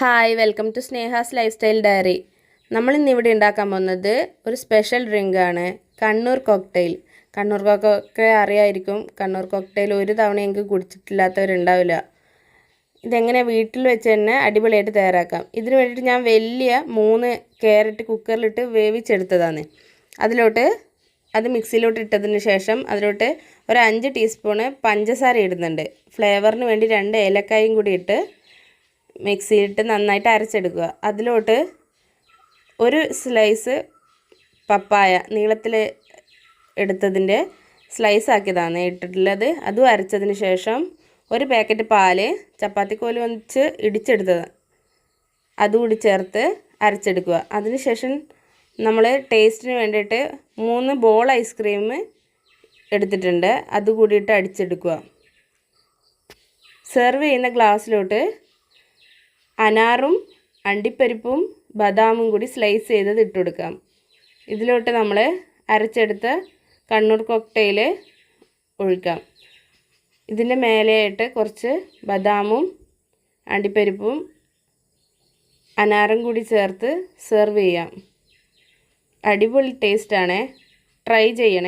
Hi welcome to Sneha's lifestyle diary നമ്മൾ ഇന്ന് ഇവിടെ ഉണ്ടാക്കാൻ പോകുന്നത് ഒരു സ്പെഷ്യൽ ഡ്രിങ്കാണ് കണ്ണൂർ കോക്ടെയിൽ കണ്ണൂർ കോക്കൊക്കെ അറിയായിരിക്കും. കണ്ണൂർ കോക്ടെയിൽ ഒരു തവണ എനിക്ക് കുടിച്ചിട്ടില്ലാത്തവരുണ്ടാവില്ല. ഇതെങ്ങനെ വീട്ടിൽ വെച്ച് തന്നെ അടിപൊളിയായിട്ട് തയ്യാറാക്കാം. ഇതിന് വേണ്ടിയിട്ട് ഞാൻ വലിയ മൂന്ന് ക്യാരറ്റ് കുക്കറിലിട്ട് വേവിച്ചെടുത്തതാണ്. അതിലോട്ട് അത് മിക്സിയിലോട്ട് ഇട്ടതിന് ശേഷം അതിലോട്ട് ഒരു അഞ്ച് ടീസ്പൂണ് പഞ്ചസാര ഇടുന്നുണ്ട്. ഫ്ലേവറിന് വേണ്ടി രണ്ട് ഏലക്കായും കൂടി ഇട്ട് മിക്സിയിലിട്ട് നന്നായിട്ട് അരച്ചെടുക്കുക. അതിലോട്ട് ഒരു സ്ലൈസ് പപ്പായ നീളത്തിൽ എടുത്തതിന്റെ സ്ലൈസ് ആക്കിയതാണ്. ഇട്ടിട്ടുള്ളത്. അതും അരച്ചതിന് ശേഷം ഒരു പാക്കറ്റ് പാൽ ചപ്പാത്തിക്കോൽ വെച്ച് ഇടിച്ചെടുത്തത്. അതുകൂടി ചേർത്ത് അരച്ചെടുക്കുക. അതിനുശേഷം നമ്മൾ ടേസ്റ്റിന് വേണ്ടിയിട്ട് മൂന്ന് ബോൾ ഐസ്ക്രീം എടുത്തിട്ടുണ്ട്. അതുകൂടിയിട്ട് അടിച്ചെടുക്കുക. സെർവ് ചെയ്യുന്ന ഗ്ലാസ്സിലോട്ട് അനാറും അണ്ടിപ്പരിപ്പും ബദാമും കൂടി സ്ലൈസ് ചെയ്തത് ഇട്ട് കൊടുക്കാം. ഇതിലോട്ട് നമ്മൾ അരച്ചെടുത്ത കണ്ണൂർ കോക്ടെയിൽ ഒഴിക്കാം. ഇതിന്റെ മേലെയായിട്ട് കുറച്ച് ബദാമും അണ്ടിപ്പരിപ്പും അനാറും കൂടി ചേർത്ത് സെർവ് ചെയ്യാം. അടിപൊളി ടേസ്റ്റാണ് ട്രൈ ചെയ്യണേ.